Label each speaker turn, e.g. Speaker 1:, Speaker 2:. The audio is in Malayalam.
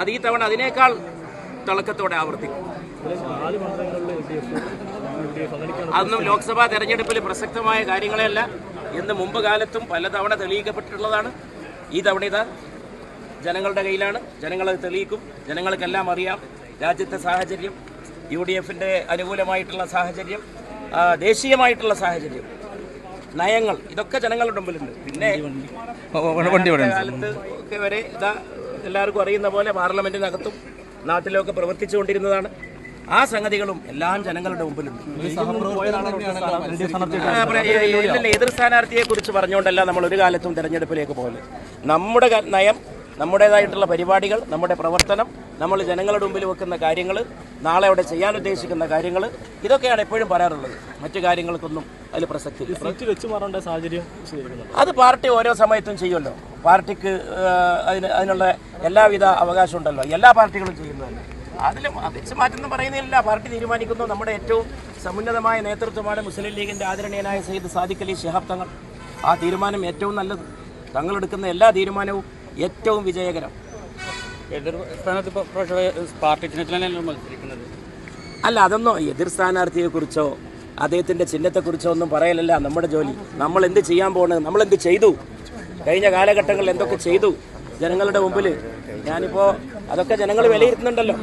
Speaker 1: അത് ഈ തവണ അതിനേക്കാൾ തിളക്കത്തോടെ ആവർത്തിക്കും. അതൊന്നും ലോക്സഭാ തെരഞ്ഞെടുപ്പിൽ പ്രസക്തമായ കാര്യങ്ങളെയല്ല. എന്ന് മുമ്പ് കാലത്തും പലതവണ തെളിയിക്കപ്പെട്ടിട്ടുള്ളതാണ്. ഈ തവണ ഇതാ ജനങ്ങളുടെ കയ്യിലാണ്. ജനങ്ങളത് തെളിയിക്കും. ജനങ്ങൾക്കെല്ലാം അറിയാം രാജ്യത്തെ സാഹചര്യം യു ഡി എഫിന്റെ അനുകൂലമായിട്ടുള്ള സാഹചര്യം ദേശീയമായിട്ടുള്ള സാഹചര്യം നയങ്ങൾ ഇതൊക്കെ ജനങ്ങളുടെ മുമ്പിലുണ്ട്. പിന്നെ കാലത്ത് ഒക്കെ വരെ ഇതാ എല്ലാവർക്കും അറിയുന്ന പോലെ പാർലമെന്റിനകത്തും നാട്ടിലൊക്കെ പ്രവർത്തിച്ചുകൊണ്ടിരുന്നതാണ്. ആ സംഗതികളും എല്ലാം ജനങ്ങളുടെ മുമ്പിലുണ്ട്. ഇല്ലില്ല എതിർ സ്ഥാനാർത്ഥിയെ കുറിച്ച് പറഞ്ഞുകൊണ്ടല്ല നമ്മൾ ഒരു കാലത്തും തെരഞ്ഞെടുപ്പിലേക്ക് പോകുന്നത് നമ്മുടെ നയം നമ്മുടേതായിട്ടുള്ള പരിപാടികൾ നമ്മുടെ പ്രവർത്തനം നമ്മൾ ജനങ്ങളുടെ മുമ്പിൽ വെക്കുന്ന കാര്യങ്ങൾ നാളെ അവിടെ ചെയ്യാൻ ഉദ്ദേശിക്കുന്ന കാര്യങ്ങൾ ഇതൊക്കെയാണ് എപ്പോഴും പറയാറുള്ളത്. മറ്റു കാര്യങ്ങൾക്കൊന്നും അതിൽ പ്രസക്തി ഇല്ല.
Speaker 2: സീറ്റ് വെച്ച് മാറേണ്ട സാഹചര്യം വിശദീകരിക്കുന്നു
Speaker 1: അത് പാർട്ടി ഓരോ സമയത്തും ചെയ്യുമല്ലോ. പാർട്ടിക്ക് അതിന് അതിനുള്ള എല്ലാവിധ അവകാശം ഉണ്ടല്ലോ എല്ലാ പാർട്ടികളും ചെയ്യുന്നതല്ലേ അതിലും അപേക്ഷ മാറ്റം എന്ന് പറയുന്നില്ല പാർട്ടി തീരുമാനിക്കുന്നു. നമ്മുടെ ഏറ്റവും സമുന്നതമായ നേതൃത്വമാണ് മുസ്ലിം ലീഗിന്റെ ആദരണീയനായ സയ്യിദ് സാദിഖ് അലി ഷിഹാബ് തങ്ങൾ. ആ തീരുമാനം ഏറ്റവും നല്ലത്. തങ്ങളെടുക്കുന്ന എല്ലാ തീരുമാനവും ഏറ്റവും വിജയകരം.
Speaker 3: എതിർ സ്ഥാനത്ത് ഇപ്പോൾ പാർട്ടി ചിഹ്നത്തിലാണ് മത്സരിക്കുന്നത്?
Speaker 1: അല്ല അതൊന്നും എതിർ സ്ഥാനാർത്ഥിയെ കുറിച്ചോ അദ്ദേഹത്തിന്റെ ചിഹ്നത്തെക്കുറിച്ചോ ഒന്നും പറയലല്ല നമ്മുടെ ജോലി. നമ്മൾ എന്ത് ചെയ്യാൻ പോകണത് നമ്മൾ എന്ത് ചെയ്തു? കഴിഞ്ഞ കാലഘട്ടങ്ങളിൽ എന്തൊക്കെ ചെയ്തു? ജനങ്ങളുടെ മുമ്പിൽ ഞാനിപ്പോ അതൊക്കെ ജനങ്ങൾ വിലയിരുത്തുന്നുണ്ടല്ലോ.